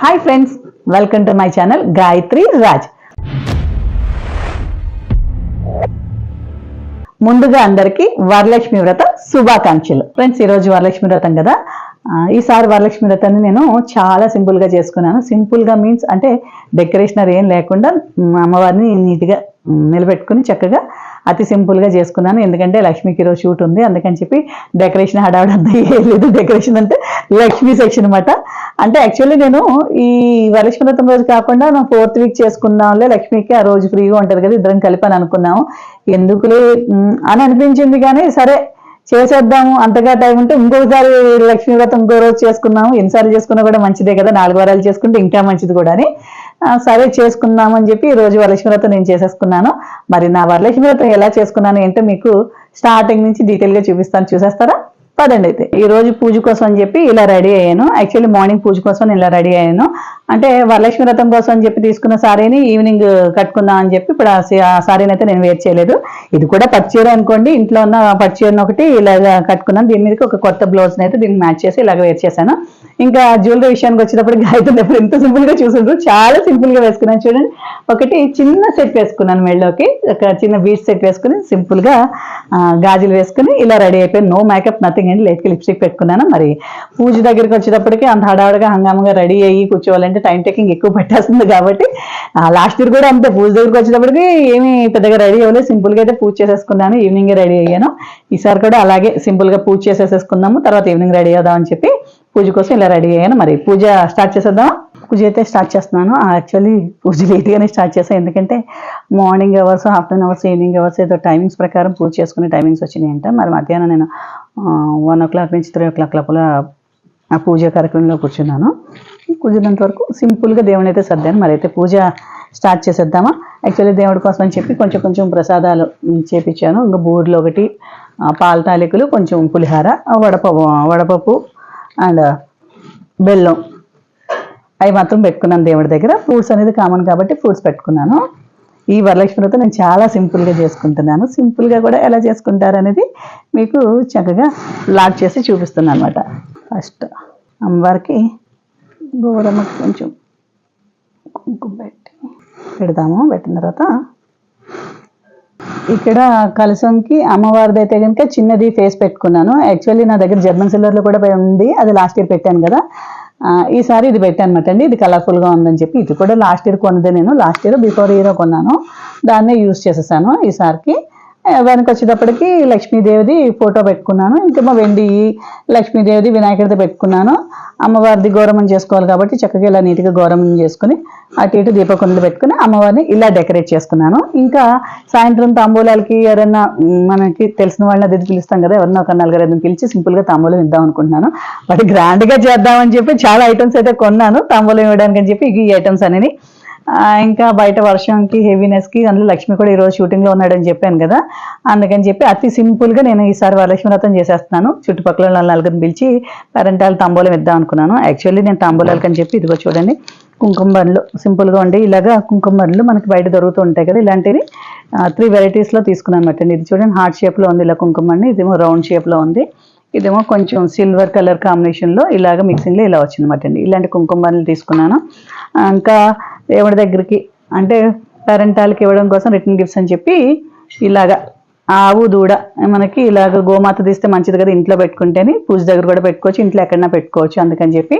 Hi friends welcome to my channel Gayathri Raj ముందుగా అందరికీ వరలక్ష్మి వ్రత శుభాకాంక్షలు. ఫ్రెండ్స్ ఈరోజు వరలక్ష్మి వ్రతం కదా? ఈసారి వరలక్ష్మి వ్రతాన్ని నేను చాలా సింపుల్గా చేసుకున్నాను. సింపుల్గా మీన్స్ అంటే డెకరేషనర్ ఏం లేకుండా అమ్మవారిని నీట్గా నిలబెట్టుకుని చక్కగా అతి సింపుల్గా చేసుకున్నాను. ఎందుకంటే లక్ష్మికి ఈరోజు షూట్ ఉంది. అందుకని చెప్పి డెకరేషన్ హడావిడి అంతా లేదు. డెకరేషన్ అంటే లక్ష్మీ సెక్షన్ అనమాట అంటే యాక్చువల్లీ నేను ఈ వరలక్ష్మి వ్రతం రోజు కాకుండా నా ఫోర్త్ వీక్ చేసుకుందాంలే లక్ష్మికి ఆ రోజు ఫ్రీగా ఉంటుంది కదా. ఇద్దరం కలిపి అని అనుకున్నాము. ఎందుకులే? అని అనిపించింది కానీ సరే చేసేద్దాము. అంతగా టైం ఉంటే ఇంకోసారి లక్ష్మీ వ్రతం ఇంకో రోజు చేసుకున్నాము. ఎన్నిసార్లు చేసుకున్నా కూడా మంచిదే కదా. నాలుగు వారాలు చేసుకుంటే ఇంకా మంచిది కూడా అని. సరే చేసుకుందామని చెప్పి ఈ రోజు వరలక్ష్మి వ్రతం నేను చేసేసుకున్నాను. మరి నా వరలక్ష్మి వ్రతం ఎలా చేసుకున్నాను ఏంటో మీకు స్టార్టింగ్ నుంచి డీటెయిల్గా చూపిస్తాను. చూసేస్తారా? పదండి అయితే. ఈ రోజు పూజ కోసం అని చెప్పి ఇలా రెడీ అయ్యాను. యాక్చువల్లీ మార్నింగ్ పూజ కోసం ఇలా రెడీ అయ్యాను. అంటే వరలక్ష్మి వ్రతం కోసం అని చెప్పి తీసుకున్న సారీని ఈవినింగ్ కట్టుకుందాం అని చెప్పి ఇప్పుడు ఆ సారీని అయితే నేను వేర్ చేయలేదు. ఇది కూడా పట్టు అనుకోండి ఇంట్లో ఉన్న పట్టు ఒకటి ఇలాగ కట్టుకున్నాను. దీని మీదకి ఒక కొత్త బ్లౌజ్ని అయితే దీన్ని మ్యాచ్ చేసి ఇలాగ వేర్ చేశాను. ఇంకా జ్యువెలరీ విషయానికి వచ్చేటప్పుడు గాయత్రి ఎప్పుడు ఎంత సింపుల్గా చూసుంటారు చాలా సింపుల్గా వేసుకున్నాను చూడండి. ఒకటి చిన్న సెట్ వేసుకున్నాను మెళ్ళోకి ఒక చిన్న బీచ్ సెట్ వేసుకుని సింపుల్గా గాజులు వేసుకుని ఇలా రెడీ అయిపోయాను. నో మేకప్ నథింగ్ అండి. లేట్కి లిప్స్టిక్ పెట్టుకున్నాను. మరి పూజ దగ్గరికి వచ్చేటప్పటికి అంత హడావుడిగా హంగామగా రెడీ అయ్యి కూర్చోవాలంటే టైం టేకింగ్ ఎక్కువ పట్టేస్తుంది కాబట్టి లాస్ట్ ఇయర్ కూడా అంతే పూజ దగ్గరికి వచ్చేటప్పటికి ఏమీ పెద్దగా రెడీ అవ్వలేదు. సింపుల్గా అయితే పూజ చేసేసుకున్నాను ఈవినింగ్ రెడీ అయ్యాను. ఈసారి కూడా అలాగే సింపుల్గా పూజ చేసేసేసుకుందాము తర్వాత ఈవినింగ్ రెడీ అవుదాం అని చెప్పి పూజ కోసం ఇలా రెడీ అయ్యాను. మరి పూజ స్టార్ట్ చేసేద్దామా? పూజ అయితే స్టార్ట్ చేస్తున్నాను. యాక్చువల్లీ పూజ లేట్గానే స్టార్ట్ చేస్తాను ఎందుకంటే morning hours afternoon hours evening hours ఏదో టైమింగ్స్ ప్రకారం పూజ చేసుకునే టైమింగ్స్ వచ్చినాయంట. మరి మధ్యాహ్నం నేను వన్ ఓ క్లాక్ నుంచి త్రీ ఓ క్లాక్ లోపల ఆ పూజ కార్యక్రమంలో కూర్చున్నాను. కూర్చున్నంత వరకు సింపుల్గా దేవుని అయితే సర్దాను. మరి అయితే పూజ స్టార్ట్ చేసేద్దామా? యాక్చువల్లీ దేవుడి కోసం అని చెప్పి కొంచెం కొంచెం ప్రసాదాలు చేపించాను. ఇంకా బూర్లు ఒకటి పాల తాలికలు కొంచెం పులిహార వడపప్పు వడపప్పు అండ్ బెల్లం. అవి మాత్రం పెట్టుకున్నాను దేవుడి దగ్గర. ఫ్రూట్స్ అనేది కామన్ కాబట్టి ఫ్రూట్స్ పెట్టుకున్నాను. ఈ వరలక్ష్మి వ్రతం నేను చాలా సింపుల్గా చేసుకుంటున్నాను. సింపుల్గా కూడా ఎలా చేసుకుంటారు అనేది మీకు చక్కగా లాక్ చేసి చూపిస్తున్నాను అనమాట ఫస్ట్ అమ్మవారికి గోరమ్మకి కొంచెం కుంకుమ పెట్టి పెడదాము. పెట్టిన తర్వాత ఇక్కడ కలసంకి అమ్మవారిది అయితే కనుక చిన్నది ఫేస్ పెట్టుకున్నాను. యాక్చువల్లీ నా దగ్గర జర్మన్ సిల్వర్లో కూడా ఉంది. అది లాస్ట్ ఇయర్ పెట్టాను కదా. ఈసారి ఇది పెట్టాను అనమాట అండి. ఇది కలర్ఫుల్గా ఉందని చెప్పి ఇది కూడా లాస్ట్ ఇయర్ కొన్నదే నేను. లాస్ట్ ఇయర్ బిఫోర్ ఇయర్ కొన్నాను. దాన్నే యూస్ చేసేసాను ఈసారికి వెనక వచ్చేటప్పటికి లక్ష్మీదేవిది ఫోటో పెట్టుకున్నాను. ఇంకేమో వెండి లక్ష్మీదేవిది వినాయకుడిది పెట్టుకున్నాను. అమ్మవారిది గౌరవం చేసుకోవాలి కాబట్టి చక్కగా ఇలా నీట్గా గౌరవం చేసుకుని అటు ఇటు దీపకుండలు పెట్టుకుని అమ్మవారిని ఇలా డెకరేట్ చేసుకున్నాను. ఇంకా సాయంత్రం తాంబూలాలకి ఎవరైనా మనకి తెలిసిన వాళ్ళని అది పిలుస్తాం కదా ఎవరైనా ఒక నలుగురు ఐదు పిలిచి సింపుల్గా తాంబూలం ఇద్దాం అనుకుంటున్నాను. బట్ గ్రాండ్గా చేద్దామని చెప్పి చాలా ఐటమ్స్ అయితే కొన్నాను. తాంబూలం ఇవ్వడానికి అని చెప్పి ఈ ఐటమ్స్ అనేది ఇంకా బయట వర్షంకి హెవీనెస్కి అందులో లక్ష్మి కూడా ఈరోజు షూటింగ్లో ఉన్నాడని చెప్పాను కదా. అందుకని చెప్పి అతి సింపుల్గా నేను ఈసారి వరలక్ష్మి వ్రతం చేసేస్తున్నాను. చుట్టుపక్కల నలుగురిని పిలిచి పేరెంటాలు తాంబూలం ఇద్దాం అనుకున్నాను. యాక్చువల్లీ నేను తాంబూలాలకి అని చెప్పి ఇదిగో చూడండి కుంకుమ సింపుల్గా ఉండి. ఇలాగా కుంకుమ మనకి బయట దొరుకుతూ ఉంటాయి కదా ఇలాంటివి త్రీ వెరైటీస్లో తీసుకున్నాను అనమాట ఇది చూడండి హార్ట్ షేప్లో ఉంది ఇలా కుంకుమ ఇదేమో రౌండ్ షేప్లో ఉంది. ఇదేమో కొంచెం సిల్వర్ కలర్ కాంబినేషన్లో ఇలాగ మిక్సింగ్లో ఇలా వచ్చిందన్నమాట అండి. ఇలాంటి కుంకుమ తీసుకున్నాను. ఇంకా దేవుడి దగ్గరికి అంటే పేరెంటాలకి ఇవ్వడం కోసం రిటర్న్ గిఫ్ట్స్ అని చెప్పి ఇలాగా ఆవు దూడ మనకి ఇలాగ గోమాత తీస్తే మంచిది కదా ఇంట్లో పెట్టుకుంటేనే పూజ దగ్గర కూడా పెట్టుకోవచ్చు ఇంట్లో ఎక్కడైనా పెట్టుకోవచ్చు. అందుకని చెప్పి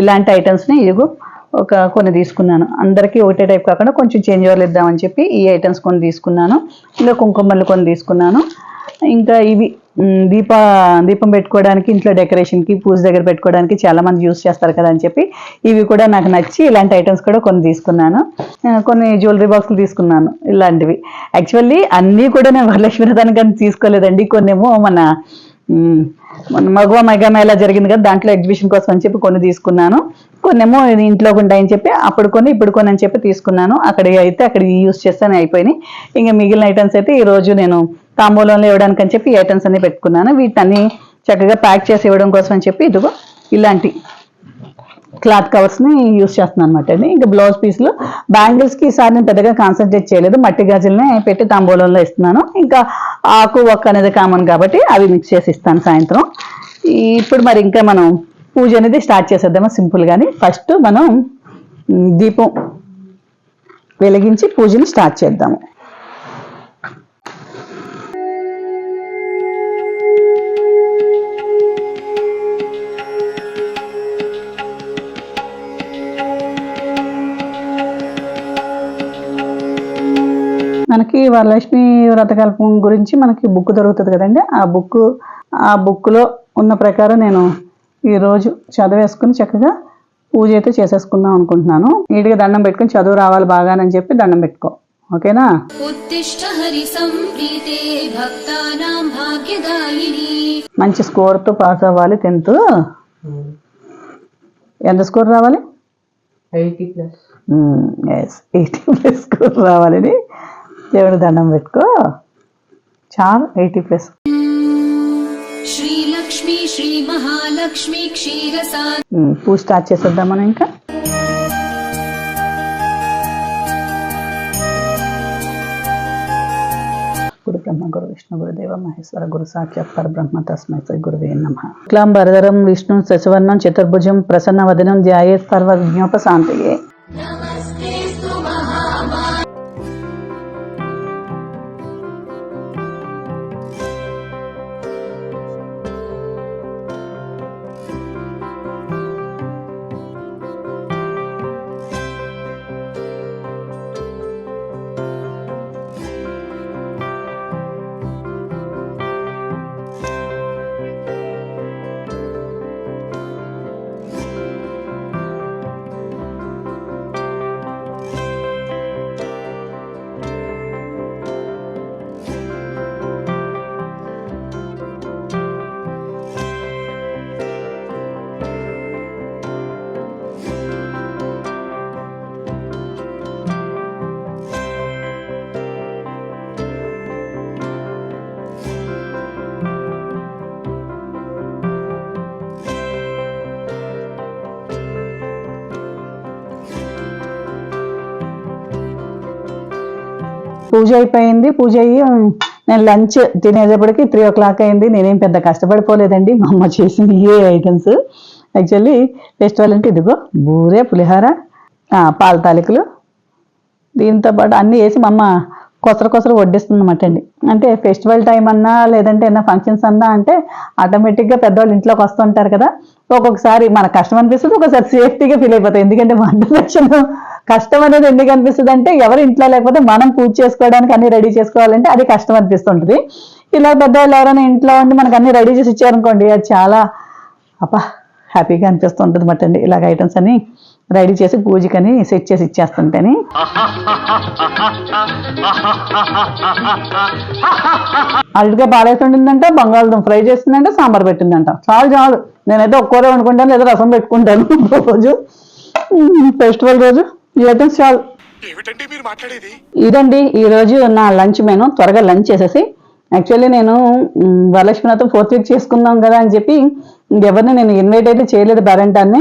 ఇలాంటి ఐటమ్స్ని ఇదిగో ఒక కొన్ని తీసుకున్నాను. అందరికీ ఒకటే టైప్ కాకుండా కొంచెం చేంజ్ ఓవర్లు ఇద్దామని చెప్పి ఈ ఐటమ్స్ కొన్ని తీసుకున్నాను. ఇంకా కుంకుమలు కొన్ని తీసుకున్నాను. ఇంకా ఇవి దీప దీపం పెట్టుకోవడానికి ఇంట్లో డెకరేషన్కి పూజ దగ్గర పెట్టుకోవడానికి చాలామంది యూస్ చేస్తారు కదా అని చెప్పి ఇవి కూడా నాకు నచ్చి ఇలాంటి ఐటమ్స్ కూడా కొన్ని తీసుకున్నాను. కొన్ని జ్యువెలరీ బాక్సులు తీసుకున్నాను ఇలాంటివి. యాక్చువల్లీ అన్నీ కూడా నేను వరలక్ష్మి వ్రతానికి తీసుకోలేదండి. కొన్నేమో మన మన మగవ మెగా మేళా జరిగింది కదా దాంట్లో ఎగ్జిబిషన్ కోసం అని చెప్పి కొన్ని తీసుకున్నాను. కొన్నేమో ఏమో ఇంట్లో ఉంటాయని చెప్పి అప్పుడు కొన్ని ఇప్పుడు కొన్ని అని చెప్పి తీసుకున్నాను. అక్కడ అయితే అక్కడ యూస్ చేస్తే అయిపోయినాయి. ఇంకా మిగిలిన ఐటమ్స్ అయితే ఈరోజు నేను తాంబూలంలో ఇవ్వడానికి అని చెప్పి ఐటమ్స్ అన్ని పెట్టుకున్నాను. వీటన్ని చక్కగా ప్యాక్ చేసి ఇవ్వడం కోసం అని చెప్పి ఇదిగో ఇలాంటి క్లాత్ కవర్స్ని యూస్ చేస్తున్నాను అనమాట అండి. ఇంకా బ్లౌజ్ పీస్లు బ్యాంగిల్స్కి ఈసారి నేను పెద్దగా కాన్సన్ట్రేట్ చేయలేదు. మట్టి గాజులనే పెట్టి తాంబూలంలో ఇస్తున్నాను. ఇంకా ఆకు ఒక్క అనేది కామన్ కాబట్టి అవి మిక్స్ చేసి ఇస్తాను సాయంత్రం. ఇప్పుడు మరి ఇంకా మనం పూజ అనేది స్టార్ట్ చేసేద్దామా సింపుల్ కానీ ఫస్ట్ మనం దీపం వెలిగించి పూజని స్టార్ట్ చేద్దాము. మనకి వరలక్ష్మి వ్రతకల్పం గురించి మనకి బుక్ దొరుకుతుంది కదండి. ఆ బుక్ ఆ బుక్లో ఉన్న ప్రకారం నేను ఈరోజు చదివేసుకుని చక్కగా పూజ అయితే చేసేసుకుందాం అనుకుంటున్నాను. నీటిగా దండం పెట్టుకుని చదువు రావాలి బాగానని చెప్పి దండం పెట్టుకో. ఓకేనా? మంచి స్కోర్తో పాస్ అవ్వాలి టెన్త్. ఎంత స్కోర్ రావాలి? Eighty plus. Yes eighty plus score రావాలని దేవుడి దండం పెట్టుకో. చాలా ఎయిటీ ప్లస్. శ్రీలక్ష్మి శ్రీ మహాలక్ష్మి క్షీరసా పూజ స్టార్ట్ చేసేద్దాం మనం ఇంకా? గురు బ్రహ్మ గురు విష్ణు గురుదేవ మహేశ్వర గురు సాక్షాత్ పరబ్రహ్మ తస్మై గురువే నమ. క్లాం వరదరం విష్ణు శశివర్ణం చతుర్భుజం ప్రసన్న వదనం ధ్యాయే సర్వ విజ్ఞోపశాంతయే పూజ అయిపోయింది. పూజ అయ్యి నేను లంచ్ తినేటప్పటికి త్రీ ఓ క్లాక్ అయింది. నేనేం పెద్ద కష్టపడిపోలేదండి. మా అమ్మ చేసింది ఏ ఐటమ్స్. యాక్చువల్లీ ఫెస్టివల్ అంటే ఇదిగో బూరే పులిహార పాల తాలికలు. దీంతో పాటు అన్నీ వేసి మా అమ్మ కొసర కొసర వడ్డిస్తుంది అనమాట అండి. అంటే ఫెస్టివల్ టైం అన్నా లేదంటే ఏదైనా ఫంక్షన్స్ అన్నా అంటే ఆటోమేటిక్గా పెద్దవాళ్ళు ఇంట్లోకి వస్తుంటారు కదా. ఒక్కొక్కసారి మనకు కష్టం అనిపిస్తుంది ఒకసారి సేఫ్టీగా ఫీల్ అయిపోతాయి. ఎందుకంటే వంట సెక్షన్ కష్టం అనేది ఎందుకు అనిపిస్తుంది అంటే ఎవరు ఇంట్లో లేకపోతే మనం పూజ చేసుకోవడానికి అన్ని రెడీ చేసుకోవాలంటే అది కష్టం అనిపిస్తుంటుంది. ఇలా పెద్దవాళ్ళు ఎవరైనా ఇంట్లో ఉండి మనకు అన్ని రెడీ చేసి ఇచ్చారనుకోండి అది చాలా అబ్బా హ్యాపీగా అనిపిస్తుంటుంది మాట అండి. ఇలాగ ఐటమ్స్ అన్ని రెడీ చేసి పూజకని సెట్ చేసి ఇచ్చేస్తుంటేని. అల్టిగా పాడేస్తుంటుందంట బంగాళదుంప ఫ్రై చేస్తుందంట సాంబార్ పెట్టిందంట. చాలు చాలు. నేనైతే ఒక్కోరే అనుకుంటాను లేదా రసం పెట్టుకుంటాను రోజు. ఫెస్టివల్ రోజు. ఈ ఐటమ్స్ చాలు ఇదండి ఈ రోజు నా లంచ్ మెను. త్వరగా లంచ్ చేసేసి. యాక్చువల్లీ నేను మ్, వరలక్ష్మి నాతో ఫోర్త్ వీక్ చేసుకుందాం కదా అని చెప్పి ఇంకెవరిని నేను ఇన్వైట్ అయితే చేయలేదు పేరెంటాన్ని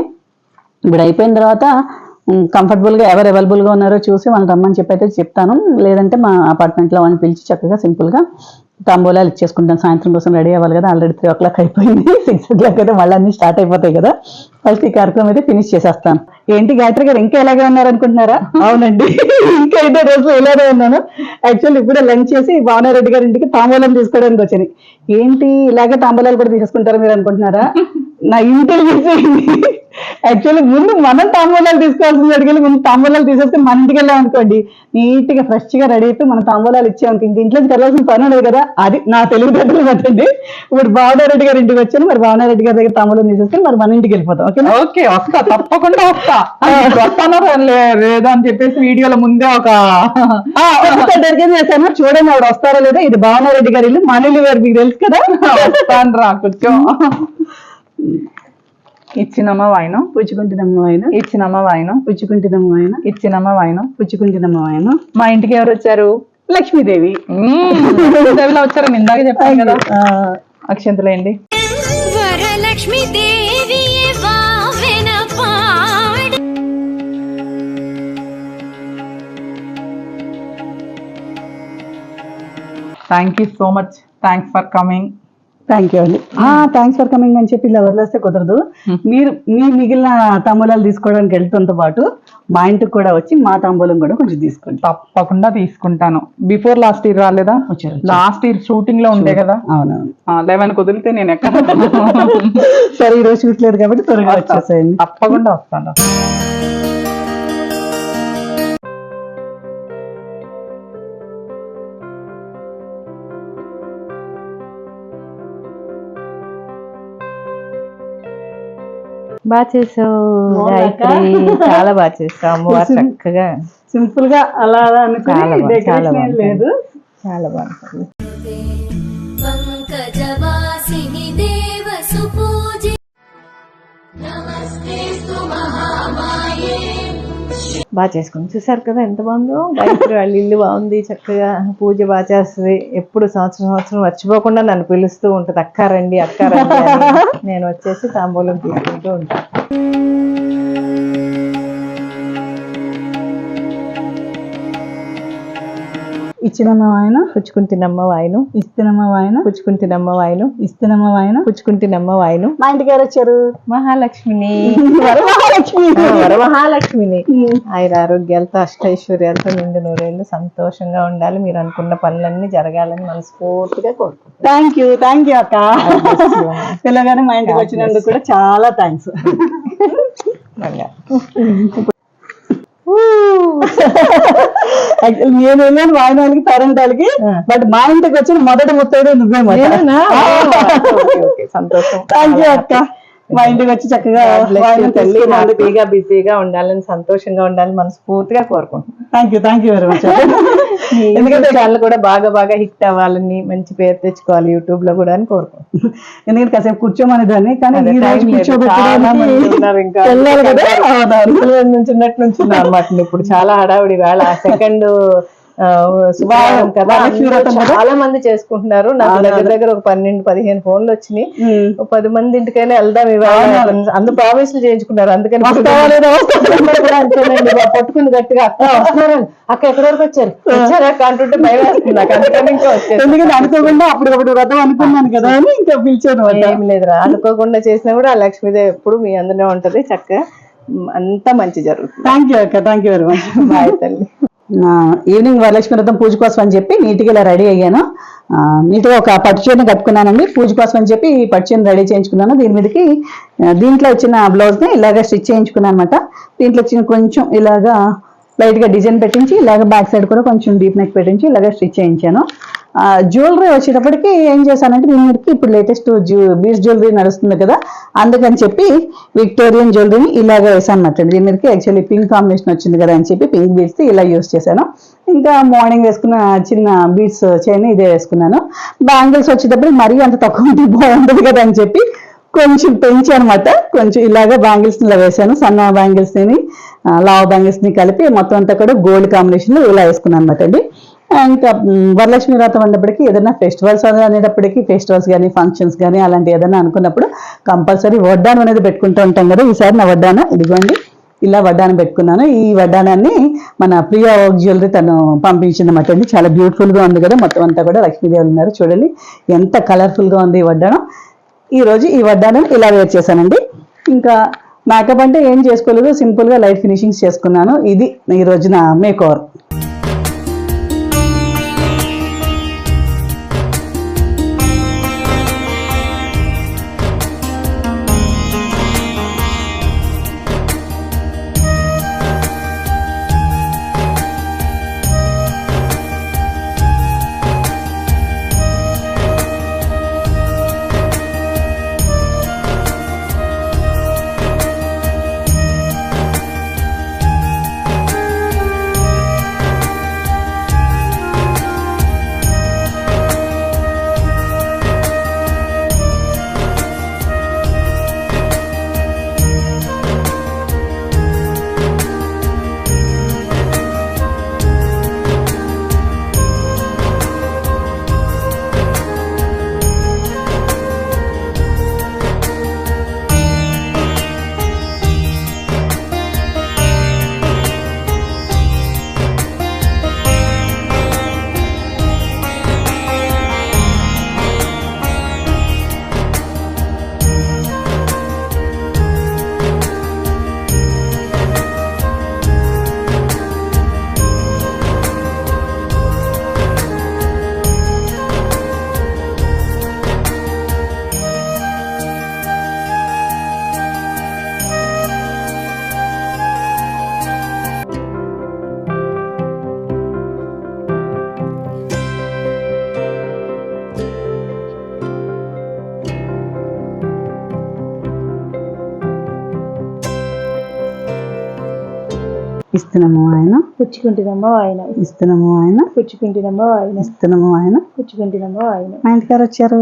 ఇప్పుడు అయిపోయిన తర్వాత మ్, comfortable గా ఎవరు available గా ఉన్నారో చూసి వాళ్ళని రమ్మని చెప్పి అయితే చెప్తాను. లేదంటే మా apartment లో వాళ్ళని పిలిచి చక్కగా simple గా తాంబూలాలు ఇచ్చేసుకుంటాను. సాయంత్రం కోసం రెడీ అవ్వాలి కదా ఆల్రెడీ త్రీ ఓ క్లాక్ అయిపోయింది. సిక్స్ ఓ క్లాక్ అయితే మళ్ళీ అన్ని స్టార్ట్ అయిపోతాయి కదా. ఫస్ట్ ఈ కార్యక్రమం అయితే ఫినిష్ చేసేస్తాను. ఏంటి గాయత్రి గారు ఇంకా ఎలాగే ఉన్నారు అనుకుంటున్నారా అవునండి. ఇంకా ఐదో రోజు ఇలాగే ఉన్నాను. యాక్చువల్లీ ఇప్పుడే లంచ్ చేసి భావనారెడ్డి గారి ఇంటికి తాంబూలం తీసుకోవడానికి వచ్చాను. ఏంటి ఇలాగే తాంబూలాలు కూడా తీసేసుకుంటారా మీరు అనుకుంటున్నారా? నా ఇంటెలిజెన్స్ యాక్చువల్లీ ముందు మనం తాంబూలాలు తీసుకోవాల్సింది అడిగి ముందు తాంబూలాలు తీసేస్తే మన ఇంటికి వెళ్ళాం అనుకోండి. నీట్గా ఫ్రెష్గా రెడీ అయిపోయి మన తాంబూలాలు ఇచ్చాం ఇంక ఇంట్లో తెలవాల్సిన పని ఉండదు కదా. అది నా తెలివితేటలు బట్టండి ఇప్పుడు భావనారెడ్డి గారి ఇంటికి వచ్చాను. మరి భావనారెడ్డి గారి దగ్గర తాంబూలం తీసేసుకొని మరి మన ఇంటికి వెళ్ళిపోతాం. ఓకేనా? ఓకే వస్తా. తప్పకుండా వస్తా. వస్తానో లేదో అని చెప్పేసి వీడియోలో ముందే ఒక దొరికింది చేశాను? చూడండి ఆవిడ వస్తారో లేదో. ఇది భావనారెడ్డి గారి ఇల్లు. మన ఇల్లు గారు మీకు తెలుసు కదా. వస్తాను రా కూర్చో ఇచ్చినమ్మ వాయినం పుచ్చుకుంటున్నమ్మ ఆయన ఇచ్చినమ్మ వాయినం పుచ్చుకుంటున్నమ్మ ఆయన ఇచ్చినమ్మ వాయినం పుచ్చుకుంటున్నమ్మ ఆయన మా ఇంటికి ఎవరు వచ్చారు? లక్ష్మీదేవి. దేవిలో వచ్చారు ఇందాక చెప్పాను కదా. అక్షంతలేండి thank you so much thanks for coming thank you అండి. థ్యాంక్స్ ఫర్ కమింగ్ అని చెప్పి ఇలా వదిలేస్తే కుదరదు. మీరు మీ మిగిలిన తాంబూలాలు తీసుకోవడానికి వెళ్తుంతో పాటు మా ఇంటికి కూడా వచ్చి మా తాంబూలం కూడా కొంచెం తీసుకోండి. తప్పకుండా తీసుకుంటాను. బిఫోర్ లాస్ట్ ఇయర్ రాలేదా. లాస్ట్ ఇయర్ షూటింగ్లో ఉండే కదా? అవునవును. లెవెన్ కుదిరితే నేను ఎక్కడ? సరే ఈ రోజు షూట్ లేదు కాబట్టి త్వరగా వచ్చేసేయండి. తప్పకుండా వస్తాను. బాగా చేసావు గాయత్రి. చాలా బాగా చేసాము చక్కగా సింపుల్గా అలా అనుకుని లేదు. చాలా బాగుంటుంది నమస్తే బాగా చేసుకుంది చూసారు కదా ఎంత బాగుందో? గాయత్రి వాళ్ళ ఇల్లు బాగుంది చక్కగా పూజ బాగా చేస్తుంది. ఎప్పుడు సంవత్సరం సంవత్సరం మర్చిపోకుండా నన్ను పిలుస్తూ ఉంటుంది. అక్క రండి అక్క రండి అని. నేను వచ్చేసి తాంబూలం తీసుకుంటూ ఉంటాను. ఇచ్చినమ్మ వాయన పుచ్చుకుని తినమ్మ వాయును ఇస్తున్నమ్మ వాయన పుచ్చుకుని తినమ్మ వాయును ఇస్తున్నమ్మ వాయన పుచ్చుకుని తినమ్మ వాయును మా ఇంటికి ఎవరు వచ్చారు. మహాలక్ష్మిని. వరమహాలక్ష్మి. వరమహాలక్ష్మిని. ఆయన ఆరోగ్యాలతో అష్టైశ్వర్యాలతో నిండు నూరేళ్ళు సంతోషంగా ఉండాలి. మీరు అనుకున్న పనులన్నీ జరగాలని మనస్ఫూర్తిగా కోరుకుంటున్నాను. థ్యాంక్ యూ థ్యాంక్ యూ అక్క. పిల్లగానే మా ఇంటికి వచ్చినందుకు కూడా చాలా థ్యాంక్స్ నేను వెళ్ళాను వాయినాలకి తరంటాలకి బట్ మా ఇంటికి వచ్చిన మొదటి ముత్తైదు నువ్వే సంతోషం. థ్యాంక్ యూ అక్క. మా ఇంటికి వచ్చి చక్కగా వాయినం తల్లి. హ్యాపీగా బిజీగా ఉండాలని సంతోషంగా ఉండాలని మనస్ఫూర్తిగా కోరుకుంటున్నాను thank you thank you very much ఎందుకంటే ఛానల్ కూడా బాగా బాగా హిట్ అవ్వాలని మంచి పేరు తెచ్చుకోవాలి యూట్యూబ్లో కూడా అని కోరుకుంటున్నాను. ఎందుకంటే కాసేపు కూర్చోమని దాన్ని కానీ నుంచి ఉన్నట్టు నుంచి ఇప్పుడు చాలా హడావుడి. వేళ సెకండ్ చాలా మంది చేసుకుంటున్నారు. నాకు దగ్గర దగ్గర ఒక పన్నెండు పదిహేను ఫోన్లు వచ్చినాయి. పది మంది ఇంటికైనా వెళ్దాం ఇవాళ. అందరూ ప్రామిస్లు చేయించుకున్నారు. అందుకని పట్టుకుంది గట్టిగా. అక్క ఎక్కడి వరకు వచ్చారు? వచ్చారా? అంటుంటే భయం వేస్తుంది. నాకు అందుకని ఇంకా వచ్చారు ఎందుకంటే అనుకోకుండా అప్పటికప్పుడు వ్రతం అనుకున్నాను కదా అని ఇంకా పిలిచాను. ఏం లేదురా. అనుకోకుండా చేసినా కూడా ఆ లక్ష్మీదేవి ఎప్పుడు మీ అందరినే ఉంటది. చక్కగా అంతా మంచి జరుగుతుంది. థ్యాంక్ యూ అక్క. Thank you very much bye తల్లి. ఈవినింగ్ వరలక్ష్మి వ్రతం పూజ కోసం అని చెప్పి నీట్గా ఇలా రెడీ అయ్యాను. నీట్గా ఒక పట్టు చీరని కట్టుకున్నానండి. పూజ కోసం అని చెప్పి ఈ పట్టు చీరని రెడీ చేయించుకున్నాను. దీని మీదకి దీంట్లో వచ్చిన బ్లౌజ్ని ఇలాగ స్టిచ్ చేయించుకున్నాను అనమాట దీంట్లో వచ్చిన కొంచెం ఇలాగా లైట్గా డిజైన్ పెట్టించి ఇలాగ బ్యాక్ సైడ్ కూడా కొంచెం డీప్ నెక్ పెట్టించి ఇలాగ స్టిచ్ చేయించాను. జ్యువెలరీ వచ్చేటప్పటికి ఏం చేశానంటే దీనికి ఇప్పుడు లేటెస్ట్ జ్యూ బీడ్స్ జ్యువెలరీ నడుస్తుంది కదా అందుకని చెప్పి విక్టోరియన్ జ్యువెలరీని ఇలాగ వేసాను అనమాట దీనికి యాక్చువల్లీ పింక్ కాంబినేషన్ వచ్చింది కదా అని చెప్పి పింక్ బీడ్స్ ఇలా యూస్ చేశాను. ఇంకా మార్నింగ్ వేసుకున్న చిన్న బీడ్స్ చైన్ ఇదే వేసుకున్నాను. బ్యాంగిల్స్ వచ్చేటప్పుడు మరీ అంత తక్కువ ఉంటే బాగుంటుంది కదా అని చెప్పి కొంచెం పెంచి అనమాట కొంచెం ఇలాగ బ్యాంగిల్స్ ఇలా వేసాను. సన్న బ్యాంగిల్స్ని లావ్ బ్యాంగిల్స్ని కలిపి మొత్తం అంతా కూడా గోల్డ్ కాంబినేషన్లో ఇలా వేసుకున్నాను అనమాట అండి. ఇంకా uh, వరలక్ష్మి వ్రతం అన్నప్పటికీ ఏదైనా ఫెస్టివల్స్ అనేటప్పటికి ఫెస్టివల్స్ కానీ ఫంక్షన్స్ కానీ అలాంటి ఏదైనా అనుకున్నప్పుడు కంపల్సరీ వడ్డానం అనేది పెట్టుకుంటూ ఉంటాం కదా. ఈసారి నా వడ్డాన ఇదిగోండి ఇలా వడ్డానం పెట్టుకున్నాను. ఈ వడ్డానాన్ని మన ప్రియా జ్యువెలరీ తను పంపించిందన్నమాట అండి. చాలా బ్యూటిఫుల్గా ఉంది కదా. మొత్తం అంతా కూడా లక్ష్మీదేవి ఉన్నారు చూడండి. ఎంత కలర్ఫుల్గా ఉంది ఈ వడ్డానం. ఈ రోజు ఈ వడ్డానం ఇలా వేర్ చేశానండి. ఇంకా మేకప్ అంటే ఏం చేసుకోలేదు సింపుల్గా లైట్ ఫినిషింగ్స్ చేసుకున్నాను. ఇది ఈ రోజున మేక్ ఓవర్ ఇస్తున్నాము ఆయన. పుచ్చుకుంటున్నమ్మ ఆయన. ఇస్తున్నాము ఆయన. పుచ్చుకుంటున్నమ్మ ఆయన. ఇస్తున్నాము ఆయన. పుచ్చుకుంటున్నమ్మ ఆయన. మా ఇంటికి ఎవరు వచ్చారు?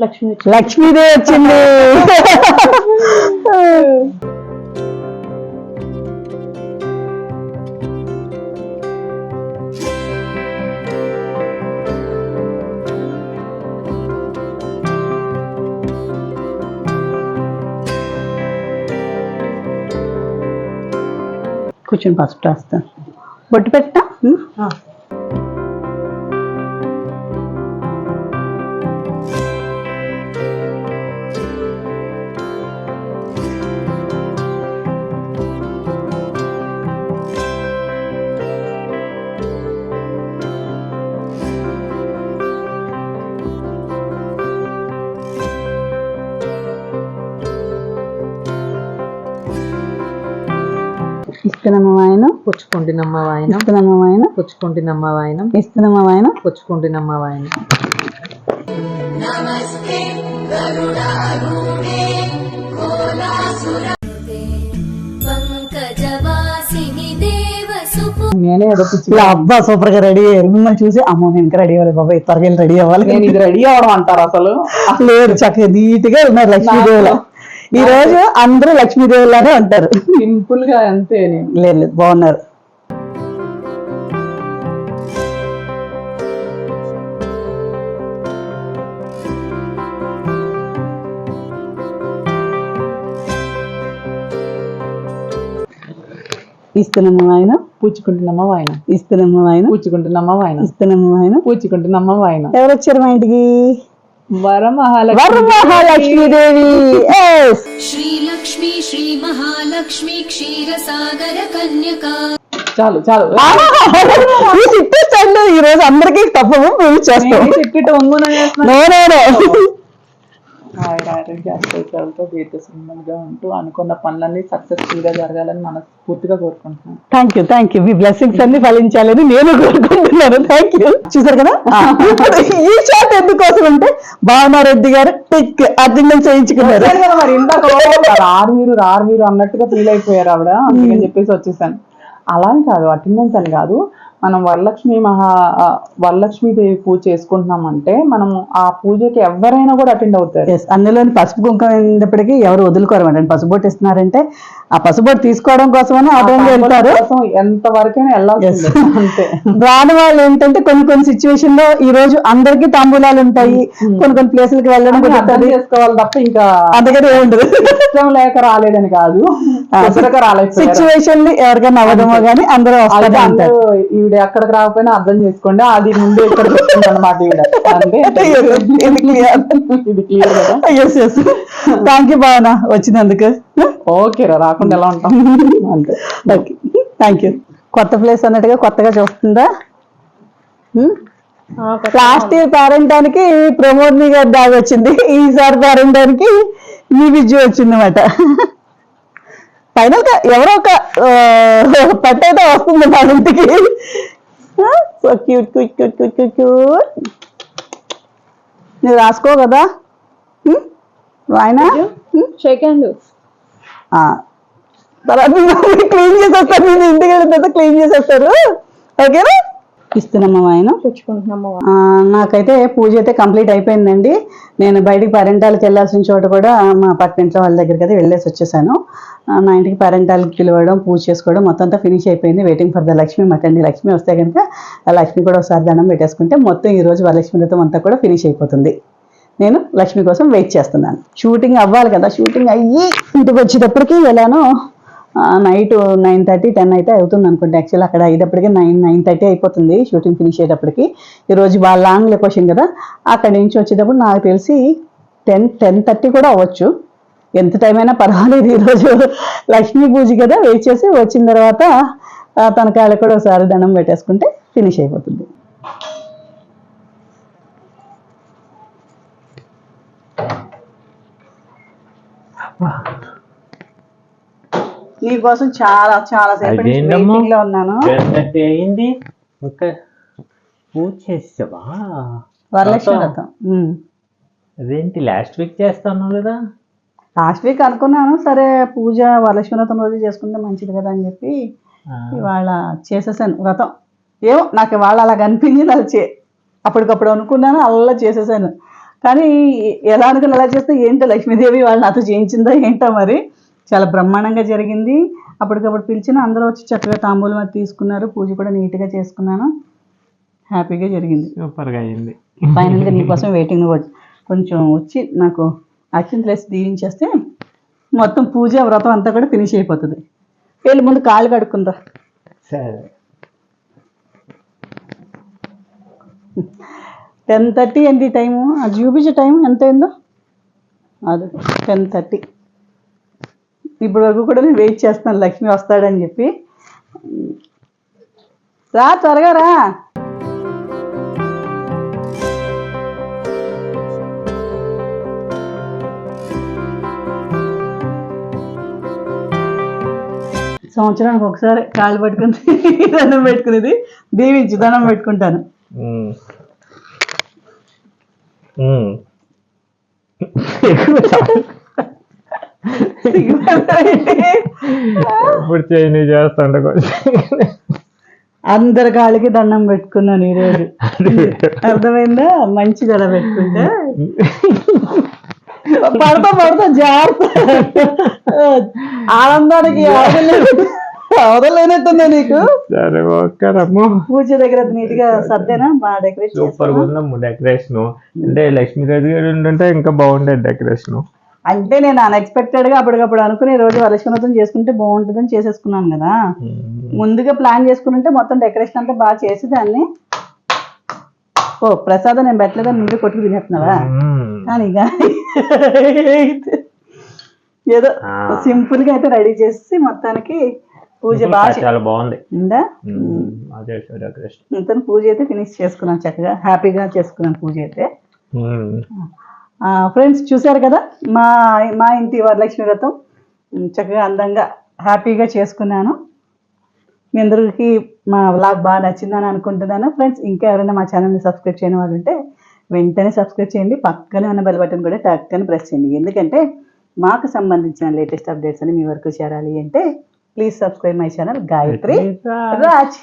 లక్ష్మి లక్ష్మీదేవి వచ్చింది. కూర్చొని పసుపు రాస్తాను బొట్టు పెట్టా. పుచ్చుకుంటున్నమ్మ వాయనం ఇస్తున్నమ్మ వాయన పుచ్చుకుంటున్నమ్మ వాయనం ఇస్తున్నమ్మ వాయన పుచ్చుకుంటున్నమ్మ వాయనం నేనే అబ్బా సూపర్గా రెడీ అయ్యారు మిమ్మల్ని చూసి అమ్మో నేను ఇంకా రెడీ అవ్వాలి బాబా త్వరగా వెళ్ళి రెడీ అవ్వాలి. నేను ఇది రెడీ అవ్వడం అంటారు అసలు? లేదు చక్కగా నీట్గా ఉన్నారు లక్ష్మీదేవుల ఈ రోజు అందరూ లక్ష్మీదేవులానే అంటారు సింపుల్గా అంతే లేదు బాగున్నారు. ఇస్తున్నాము ఆయన పూచుకుంటున్నామా వాయన. ఇస్తున్నాము ఆయన పూచుకుంటున్నామా వాయన. ఇస్తున్నాము ఆయన పూచుకుంటున్నామా వాయన. ఎవరు వచ్చారు మా ఇంటికి? వరమహాలక్ష్మీదేవి శ్రీలక్ష్మి శ్రీ మహాలక్ష్మి క్షీరసాగర కన్యకా. చాలు చాలు. ఈ ఈ రోజు అందరికీ తప్పము మేము చేస్తాం నేనే హాయిగా ఆరోగ్య ఆరోగ్యాలతో దీర్ఘ సుమంగా ఉంటూ అనుకున్న పనులన్నీ సక్సెస్ఫుల్గా జరగాలని మనస్ఫూర్తిగా కోరుకుంటున్నాను. థ్యాంక్ యూ థ్యాంక్ యూ మీ బ్లెస్సింగ్స్ అన్ని ఫలించాలని నేను కోరుకుంటున్నాను. థ్యాంక్ యూ చూసారు కదా? ఈ షాట్ ఎందుకోసం అంటే భావనారెడ్డి గారు టిక్ అటెండెన్స్ చేయించుకున్నారు. మరి ఇందాక రారు మీరు రారు మీరు అన్నట్టుగా ఫీల్ అయిపోయారు ఆవిడ. అందుకని చెప్పేసి వచ్చేసాను. అలా కాదు అటెండెన్స్ అని కాదు మనం వరలక్ష్మి మహా వరలక్ష్మీదేవి వరలక్ష్మి దేవి పూజ చేసుకుంటున్నామంటే మనం ఆ పూజకి ఎవరైనా కూడా అటెండ్ అవుతారు. అందులోని పసుపు కుంకుమ అయినప్పటికీ ఎవరు వదులుకోరమండి పసుపు ఇస్తున్నారంటే ఆ పసుబొట్టు తీసుకోవడం కోసమని ఆ టైంలో వెళ్తారు. ఎంత వరకైనా వెళ్ళాల్సిందే అంతే. రాని వాళ్ళు ఏంటంటే కొన్ని కొన్ని సిచ్యువేషన్లో ఈ రోజు అందరికీ తాంబూలాలు ఉంటాయి. కొన్ని కొన్ని ప్లేసులకి వెళ్ళడం చేసుకోవాలి తప్ప ఇంకా అందుకని ఏముండదు ఇష్టం లేక రాలేదని కాదు. రాలేకపోయారు. సిచ్యువేషన్ ఎవరికైనా అవ్వదేమో కానీ అందరూ అది వస్తారు అందరూ ఈవిడ ఎక్కడికి రాకపోయినా అర్థం చేసుకోండి. అది ముందే వస్తుంది అనమాట ఈవిడ. థ్యాంక్ యూ భావన వచ్చినందుకు. ఓకే రా రాకుండా ఎలా ఉంటాం? అంతే. ఓకే. థ్యాంక్ యూ కొత్త ప్లేస్ అన్నట్టుగా కొత్తగా చూస్తుందా లాస్ట్ ఇయర్ పేరెంటానికి ప్రమోద్ని గారి డాగ్ వచ్చింది. ఈసారి పేరెంటానికి మీ విజ్జు వచ్చింది అనమాట ఫైనల్గా ఎవరో ఒక పట్టు అయితే వస్తుంది మా ఇంటికి. So cute cute cute cute cute cute నువ్వు రాసుకో కదా? రాయనా హ్మ్? షేక్ హ్యాండ్ ఆ. తర్వాత క్లీన్ చేసేస్తారు నేను ఇంటికి వెళ్ళిన తర్వాత క్లీన్ చేసేస్తారు. ఓకేనా? ఇస్తున్నామా ఆయన. నాకైతే పూజ అయితే కంప్లీట్ అయిపోయిందండి. నేను బయటికి పరెంటాలకు వెళ్ళాల్సిన చోట కూడా మా అపార్ట్మెంట్లో వాళ్ళ దగ్గరికి అయితే వెళ్ళేసి వచ్చేసాను. నా ఇంటికి పరెంటాలకు పిలవడం పూజ చేసుకోవడం మొత్తం అంతా ఫినిష్ అయిపోయింది. వెయిటింగ్ ఫర్ ద లక్ష్మి మటండి లక్ష్మి వస్తే కనుక ఆ లక్ష్మి కూడా ఒకసారి దండం పెట్టేసుకుంటే మొత్తం ఈ రోజు వరలక్ష్మి వ్రతం అంతా కూడా ఫినిష్ అయిపోతుంది. నేను లక్ష్మి కోసం వెయిట్ చేస్తున్నాను. షూటింగ్ అవ్వాలి కదా షూటింగ్ అయ్యి ఇంటికి వచ్చేటప్పటికి ఎలానో నైట్ నైన్ థర్టీ టెన్ అయితే అవుతుంది అనుకుంటా యాక్చువల్ అక్కడ అయ్యేటప్పటికి నైన్ నైన్ థర్టీ అయిపోతుంది షూటింగ్ ఫినిష్ అయ్యేటప్పటికి. ఈరోజు బాగా లాంగ్ లొకేషన్ కదా. అక్కడి నుంచి వచ్చేటప్పుడు నాకు తెలిసి టెన్ టెన్ థర్టీ కూడా అవ్వచ్చు. ఎంత టైం అయినా పర్వాలేదు ఈరోజు లక్ష్మీ పూజ కదా వెయిట్ చేసి వచ్చిన తర్వాత తన కాళ్ళకి కూడా ఒకసారి దండం పెట్టేసుకుంటే ఫినిష్ అయిపోతుంది. నీకోసం చాలా చాలా waiting లో ఉన్నాను. అయింది ఒక పూజ చేసావా? వరలక్ష్మి వ్రతం. అదేంటి లాస్ట్ వీక్ చేస్తాను కదా? లాస్ట్ వీక్ అనుకున్నాను. సరే పూజ వరలక్ష్మి వ్రతం రోజు చేసుకుంటే మంచిది కదా అని చెప్పి ఇవాళ చేసేసాను వ్రతం. ఏమో నాకు ఇవాళ అలా కనిపించింది అలా చే అప్పటికప్పుడు అనుకున్నాను అలా చేసేసాను. కానీ ఎలా అనుకుని అలా చేస్తే ఏంటో లక్ష్మీదేవి వాళ్ళు నాతో చేయించిందో ఏంటో మరి చాలా బ్రహ్మాండంగా జరిగింది. అప్పటికప్పుడు పిలిచిన అందరూ వచ్చి చక్కగా తాంబూలం అది తీసుకున్నారు. పూజ కూడా నీట్గా చేసుకున్నాను. హ్యాపీగా జరిగింది. సూపర్గా అయింది. ఫైనల్గా నీకోసం వెయిటింగ్ కొంచెం వచ్చి నాకు అత్యంత లేసి దీవించేస్తే మొత్తం పూజ వ్రతం అంతా కూడా ఫినిష్ అయిపోతుంది. వెళ్ళి ముందు కాళ్ళు కడుక్కుందా. సరే. టెన్ థర్టీ ఏంటి టైము అది చూపించే టైం ఎంత అయిందో? అది టెన్ థర్టీ ఇప్పటి వరకు కూడా నేను వెయిట్ చేస్తాను లక్ష్మి వస్తాడని చెప్పి. రా త్వరగా రా. సంవత్సరానికి ఒకసారి కాళ్ళు పట్టుకుని దండం పెట్టుకునేది దీవించి దండం పెట్టుకుంటాను. ఇప్పుడు చేయని చేస్తాంట కొంచెం అందరి కాళ్ళకి దండం పెట్టుకున్నాను ఈరోజు అర్థమైందా? మంచిది అలా పెట్టుకుంటే. పడతా పడతా జాగ్రత్త. ఆనందానికి అవదలేదు అవదలేనట్టుందా నీకు? సరే ఓకేనమ్మా పూజ దగ్గర నీట్గా సర్దేనా? బాగా డెకరేట్ సూపర్ ఉందమ్మ డెకరేషన్ అంటే గారు ఉంటుంటే ఇంకా బాగుండేది డెకరేషన్ అంటే నేను అన్ఎక్స్పెక్టెడ్గా అప్పటికప్పుడు అనుకుని ఈ రోజు వరలక్ష్మీవ్రతం చేసుకుంటే బాగుంటుందని చేసేసుకున్నాను కదా. ముందుగా ప్లాన్ చేసుకుంటే మొత్తం డెకరేషన్ అంతా బాగా చేసి దాన్ని ఓ ప్రసాదం నేను పెట్టలేదని ముందే కొట్టుకు తినేస్తున్నావా? కానీ కానీ ఏదో. సింపుల్గా అయితే రెడీ చేసి మొత్తానికి పూజ బాగా చాలా బాగుంది. మొత్తం పూజ అయితే ఫినిష్ చేసుకున్నాను చక్కగా. హ్యాపీగా చేసుకున్నాను పూజ అయితే. ఫ్రెండ్స్ చూశారు కదా? మా మా ఇంటి వరలక్ష్మి వ్రతం. చక్కగా అందంగా హ్యాపీగా చేసుకున్నాను. మీ అందరికీ మా వ్లాగ్ బాగా నచ్చిందని అనుకుంటున్నాను. ఫ్రెండ్స్ ఇంకా ఎవరైనా మా ఛానల్ని సబ్స్క్రైబ్ చేయని వాళ్ళు ఉంటే వెంటనే సబ్స్క్రైబ్ చేయండి. పక్కనే ఉన్న బెల్ బటన్ కూడా టక్కని ప్రెస్ చేయండి. ఎందుకంటే మాకు సంబంధించిన లేటెస్ట్ అప్డేట్స్ అని మీ వరకు చేరాలి అంటే please subscribe my channel Gayatri Raj